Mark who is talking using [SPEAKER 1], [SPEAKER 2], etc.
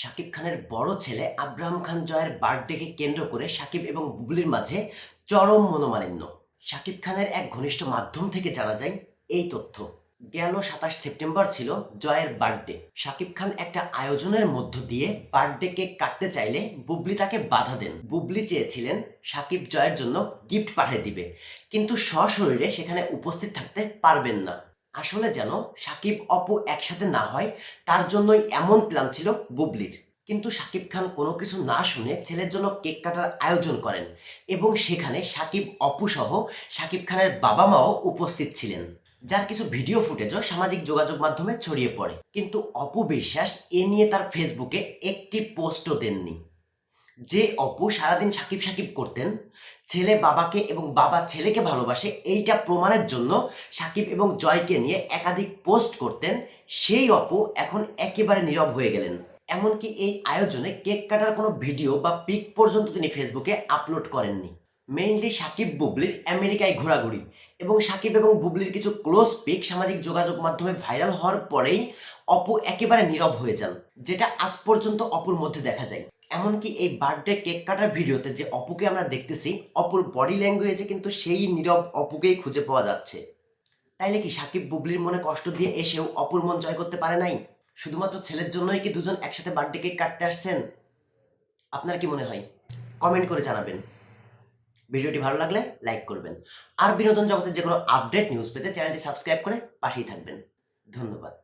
[SPEAKER 1] শাকিব খানের বড় ছেলে আব্রাহাম খান জয়ের বার্থডেকে কেন্দ্র করে শাকিব এবং বুবলির মাঝে চরম মনোমালিন্য। শাকিব খানের এক ঘনিষ্ঠ মাধ্যম থেকে জানা যায়, এই তথ্য। গেল সাতাশ সেপ্টেম্বর ছিল জয়ের বার্থডে। শাকিব খান একটা আয়োজনের মধ্য দিয়ে বার্থডে কেক কাটতে চাইলে বুবলি তাকে বাধা দেন। বুবলি চেয়েছিলেন শাকিব জয়ের জন্য গিফট পাঠিয়ে দিবে, কিন্তু সশরীরে সেখানে উপস্থিত থাকতে পারবেন না। আসলে যেন সাকিব অপু একসাথে না হয়, তার জন্যই এমন প্ল্যান ছিল বুবলির। কিন্তু সাকিব খান কোনো কিছু না শুনে ছেলের জন্য কেক কাটার আয়োজন করেন এবং সেখানে সাকিব অপু সহ সাকিব খানের বাবা মাও উপস্থিত ছিলেন, যার কিছু ভিডিও ফুটেজও সামাজিক যোগাযোগ মাধ্যমে ছড়িয়ে পড়ে। কিন্তু অপু বিশ্বাস, এ নিয়ে তার ফেসবুকে একটি পোস্টও দেননি। যে অপু সারাদিন সাকিব সাকিব করতেন, ছেলে বাবাকে এবং বাবা ছেলেকে ভালোবাসে, এইটা প্রমাণের জন্য সাকিব এবং জয়কে নিয়ে একাধিক পোস্ট করতেন, সেই অপু এখন একেবারে নীরব হয়ে গেলেন। এমনকি এই আয়োজনে কেক কাটার কোনো ভিডিও বা পিক পর্যন্ত তিনি ফেসবুকে আপলোড করেননি। মেইনলি সাকিব বুবলির আমেরিকায় ঘোরাঘুরি এবং সাকিব এবং বুবলির কিছু ক্লোজ পিক সামাজিক যোগাযোগ মাধ্যমে ভাইরাল হওয়ার পরেই অপু একেবারে নীরব হয়ে যান, যেটা আজ পর্যন্ত অপুর মধ্যে দেখা যায়। এমনকি এই বার্থডে কেক কাটার ভিডিওতে যে অপুকে আমরা দেখতেছি, অপুর বডি ল্যাঙ্গুয়েজে কিন্তু সেই নীরব অপুকেই খুঁজে পাওয়া যাচ্ছে। তাইলে কি সাকিব বুবলির মনে কষ্ট দিয়ে এসেও অপুর মন জয় করতে পারে নাই? শুধুমাত্র ছেলের জন্যই কি দুজন একসাথে বার্থডে কেক কাটতে আসছেন? আপনার কি মনে হয়? কমেন্ট করে জানাবেন। ভিডিওটি ভালো লাগলে লাইক করবেন। আর বিনোদন জগতের যে কোনো আপডেট নিউজ পেতে চ্যানেলটি সাবস্ক্রাইব করে পাশেই থাকবেন। ধন্যবাদ।